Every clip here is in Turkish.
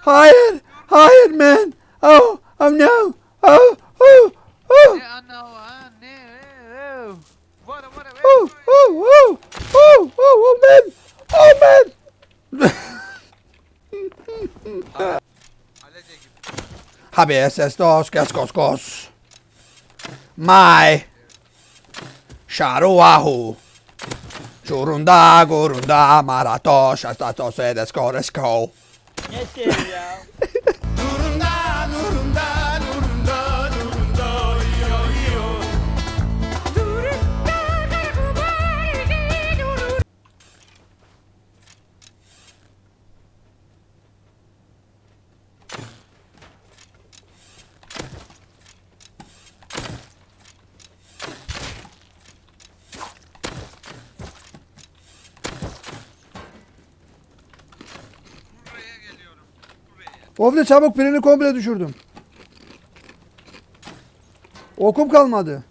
Hayır. Hayır man. Oh. Oh no. Oh. Oh. Oh. Oh. Oh. Oh. Oh. Oh. Oh man. Oh man. HBS er dos, gas, gas, gas. My Sharuahu. Churunda, gurunda, maratosh, astatos, edes, gores, go. Şey ya? Ofle çabuk birini komple düşürdüm. Okum kalmadı.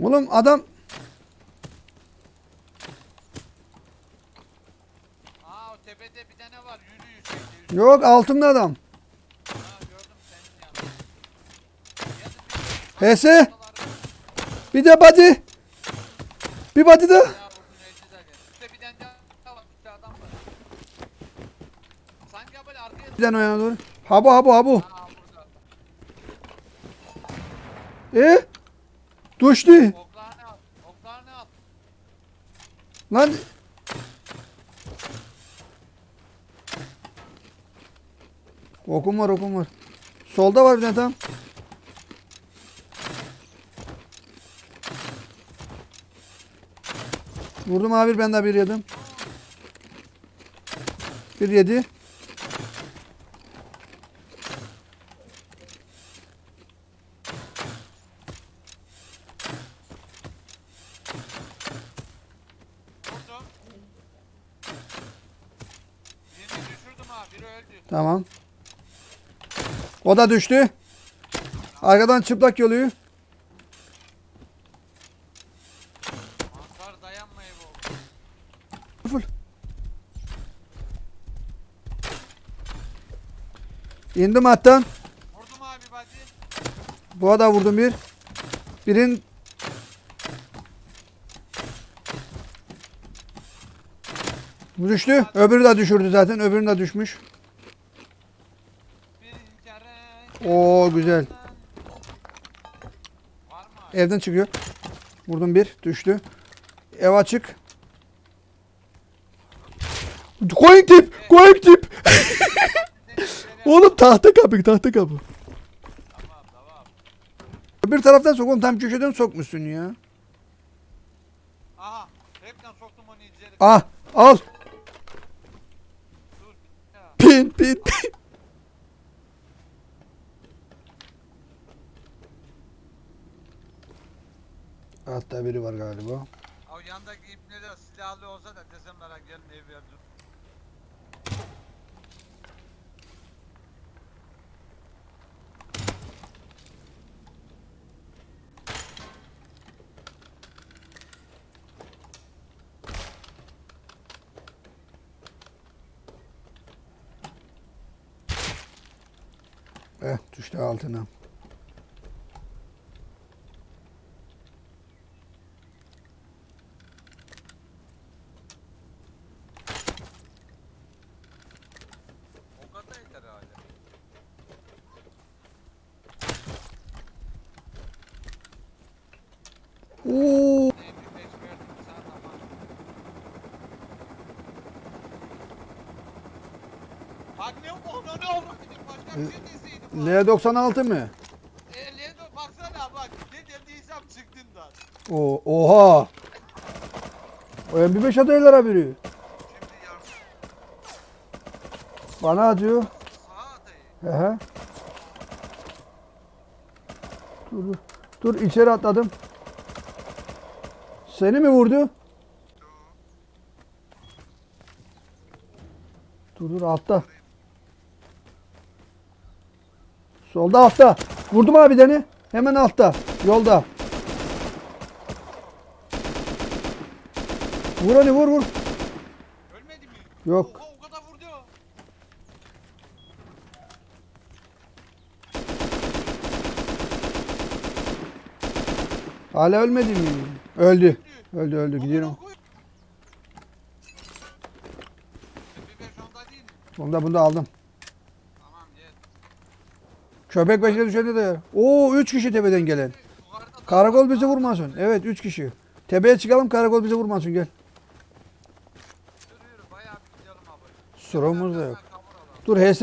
Oğlum adam Aa o tepede bir tane var. Yürüyüş. Yürüyüş. Yok altımda adam. Ha. HS. Bir de body. Bir body de bir tane o yana doğru. Habu habu habu. Aa burada. E? Düştü. Lan. Okum var okum var. Solda var bir tane tam. Vurdum abi ben de bir yedim. Bir yedi. Tamam. O da düştü. Arkadan çıplak yoluyor. Mantar dayanmayı bu. Full. İndim hattan. Vurdum abi bacı. Bu da vurdum bir. Birin Bu düştü. Öbürü de düşürdü zaten. Öbürü de düşmüş. Bir kere... Oo güzel. Evden çıkıyor. Vurdum bir. Düştü. Ev açık. Going tip. Going tip. Oğlum tahta kapı. Tahta kapı. Tamam tamam. Öbür taraftan sok oğlum. Tam köşeden sokmuşsun ya. Aha. Hepten soktum onu içeri. Ah. Al. Pin pin pin. Altta biri var galiba. O yandaki ipneler silahlı olsa da desem merak gelmeyi verdim. Eh düştü altına. O kadar yeter hala. Oo. Ne bir beş verdim sen tamam. Bak ne oldu ne oldu dedim başka bir şey deseydim. bak. L96 mı? E, Ledo baksana bak ne dediysem çıktığından. O oha. O MP5 adaylara biri. Şimdi yardım Bana atıyor. sağa atayım. He he. Dur, dur. Dur içeri atladım. Seni mi vurdu? Dur dur altta. Solda altta. Vurdum abi deni. Hemen altta. Yolda. Vur onu vur vur. Ölmedi mi? Yok. Oha o kadar vurdu. Hala ölmedi mi? Öldü. Öldü öldü gidiyorum. Bunda bunda aldım. Gel. Köpek başına düşende de. Oo 3 kişi tepeden gelen. Karakol bizi vurmasın. Evet 3 kişi. Tepeye çıkalım karakol bizi vurmasın gel. Sıromuz da yok. Dur HS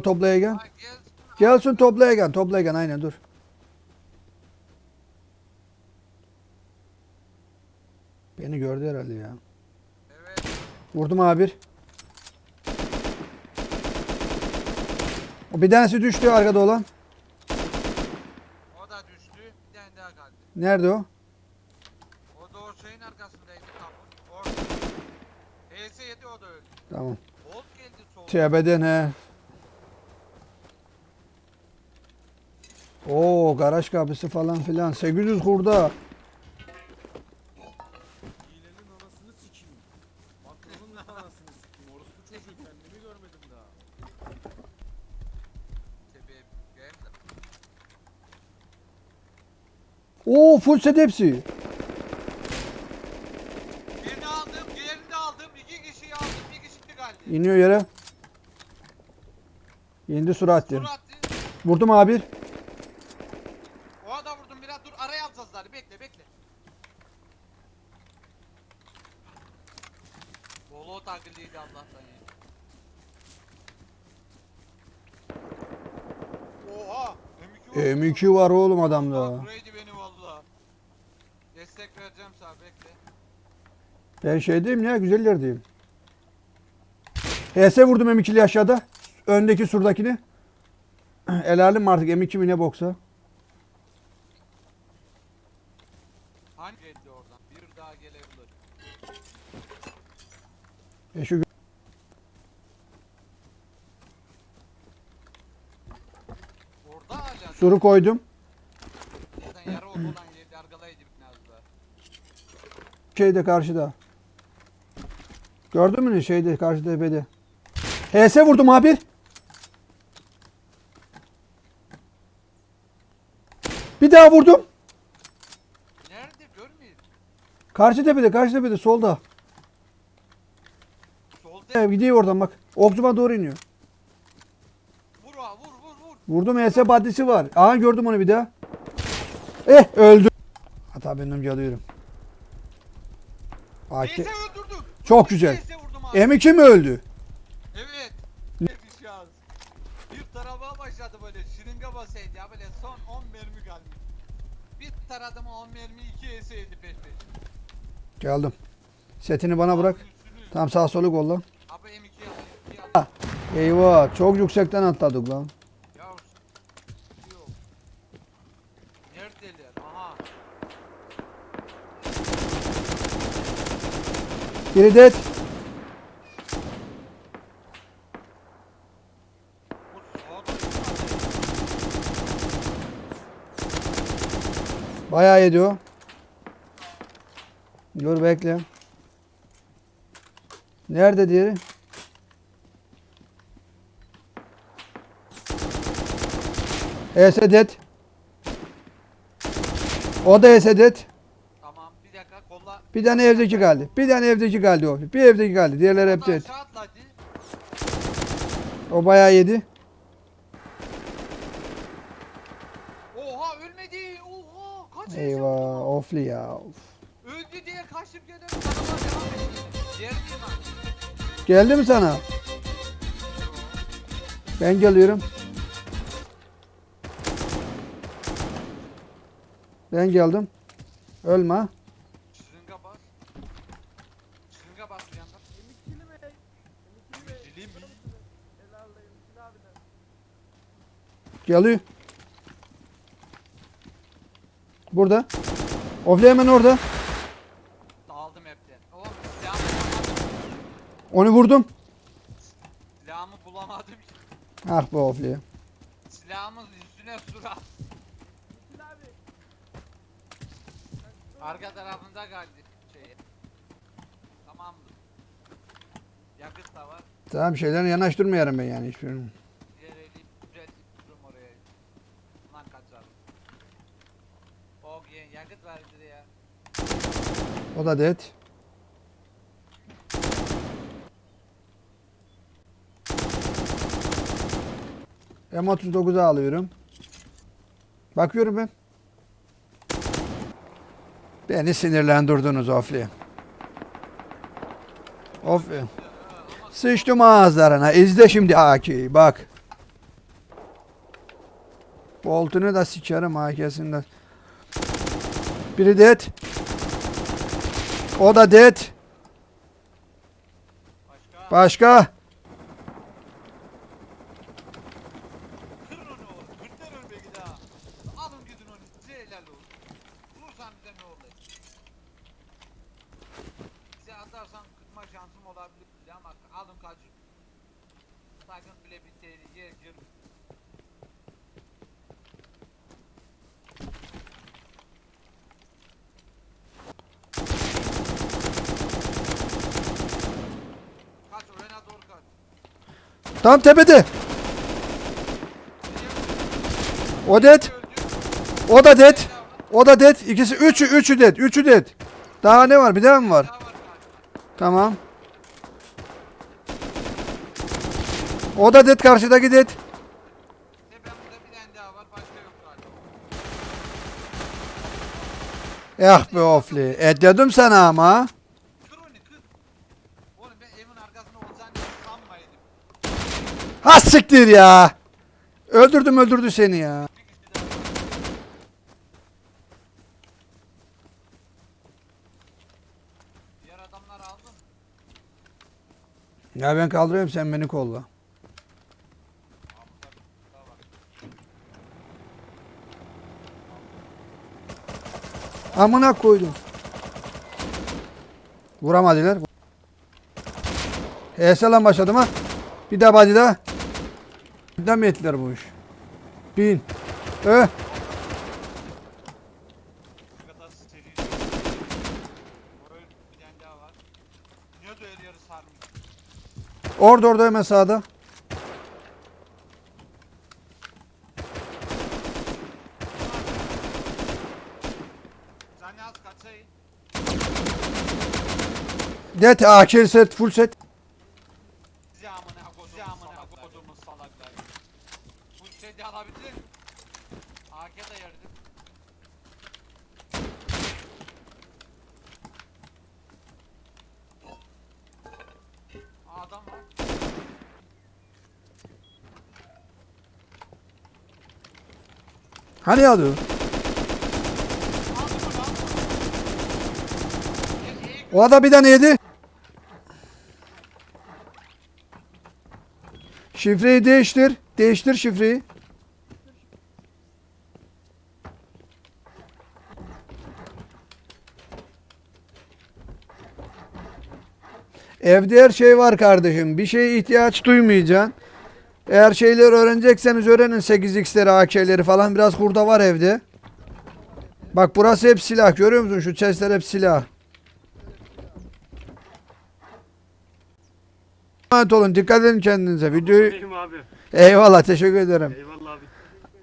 toplayagen. Ha, gel. Gelsin toplayagen toplayagen aynen dur. Beni gördü herhalde ya. Vurdum abi. Bir tanesi düştü arkada olan. O da düştü. Bir tane daha kaldı. Nerede o? O da o şeyin arkasındaydı kapı. Orada. HS yedi o da öldü. Tamam. Bolt geldi sol. Tepeden he. Oo garaj kapısı falan filan. 800 kurda. Oo full set hepsi. Birini aldım, diğerini de aldım. İki kişiyi aldım, bir kişi kaldı. İniyor yere. İndi surattir. Tur attı. Vurdum abi. Oha da vurdum biraz. Dur araya alacağız zaten. Bekle bekle. Bolo taklidiydi Allah'tan ya. Oha! M2 var. M2 var oğlum adamda. Valla. Destek vereceğim sana bekle. Ben şey diyeyim ya güzel yerdeyim. HS vurdum M2'li aşağıda. Öndeki surdakini. Helalim artık M2 mi ne boksa. Hani geldi oradan? Bir daha gelebilir. E şu Orada hala. suru koydum. Zaten yarı ok olan yerde arkalaydı biraz daha. Şeyde karşıda. Gördün mü şeyde karşıda tepede. HS vurdum abi. Bir daha vurdum. Nerede görmüyor. Karşı tepede, karşı tepede solda. Solda. Evet, gidiyor oradan bak. Okçuma doğru iniyor. Vur ha vur vur vur. Vurdum HS baddisi var. Aha gördüm onu bir daha. Eh öldü. Hata benim calıyorum. AK. Neyse. Çok güzel. Neyse vurdum abi. M2 mi öldü? Evet. Bir şans. Bir tarafa başladı böyle şırınga basaydı ya böyle son 10 mermi kaldı. Bir taradım 10 mermi 2 eseydi peş peş. Geldim. Setini bana bırak. Tam sağ solu kolla. Abi M2 alayım. M2 alayım. Eyvah çok yüksekten atladık lan. Ya yok. Neredeler? Aha. Biri dead. Bayağı yedi o. Dur bekle. Nerede diğeri? Esedet. O da Esedet. Tamam bir dakika kolla. Bir tane evdeki geldi. Bir tane evdeki geldi o. Bir evdeki geldi. Diğerleri hep dead. O bayağı yedi. Oha ölmedi. Oha kaç Eyvah. Ofli ya. Of. Öldü diye kaçıp devam. Diğer lan. Geldi mi sana? Ben geliyorum. Ben geldim. Ölme. Geliyor. Burada. Ofli hemen orada. Dağıldım hepten. Oğlum silahımı. Onu vurdum. Ah be ofli. Silahımız üstüne surat. Arka tarafında geldi şey. Tamamdır. Yakıt da var. Tamam şeylerini yanaştırmayarım ben yani hiçbirini. Yakıt var bir de ya. O da dead. M39'u alıyorum. Bakıyorum ben. Beni sinirlendirdiniz Ofli. Ofli. Sıçtım ağızlarına. İzle şimdi AK'yi bak. Boltunu da sikerim AK'sinden. Biri dead. O da dead. Başka? Tam tepede. O dead. O da dead. O da dead. İkisi üçü üçü dead. Üçü dead. Daha ne var? Bir daha mı var? Tamam. O da dead karşıdaki dead. Eh be ofli. E dedim sana ama. Ha siktir ya. Öldürdüm öldürdü seni ya. Diğer adamlar aldın. Ya ben kaldırıyorum sen beni kolla. Amına koydum. Vuramadılar. Heyeselan başladım ha. Bir daha bacı daha. Mi ettiler bu iş? Bin. Ö. Ne kadar seri. Böyle bir tane daha var. Niye de el yarı sarmış? Orada orada hemen sağda. Det AK set full set. Size amına kodum. Size amına kodumun salaklar. Bu şey de alabilir mi? AK da yardım. Aa, Adam var. Hani e, O da bir tane yedi. Şifreyi değiştir. Değiştir şifreyi. Evde her şey var kardeşim. Bir şeye ihtiyaç duymayacaksın. Eğer şeyleri öğrenecekseniz öğrenin 8x'leri, AK'leri falan. Biraz kurda var evde. Bak burası hep silah. Görüyor musun? Şu chestler hep silah. Emanet olun. Dikkat edin kendinize. Videoyu... Eyvallah. Teşekkür ederim. Eyvallah.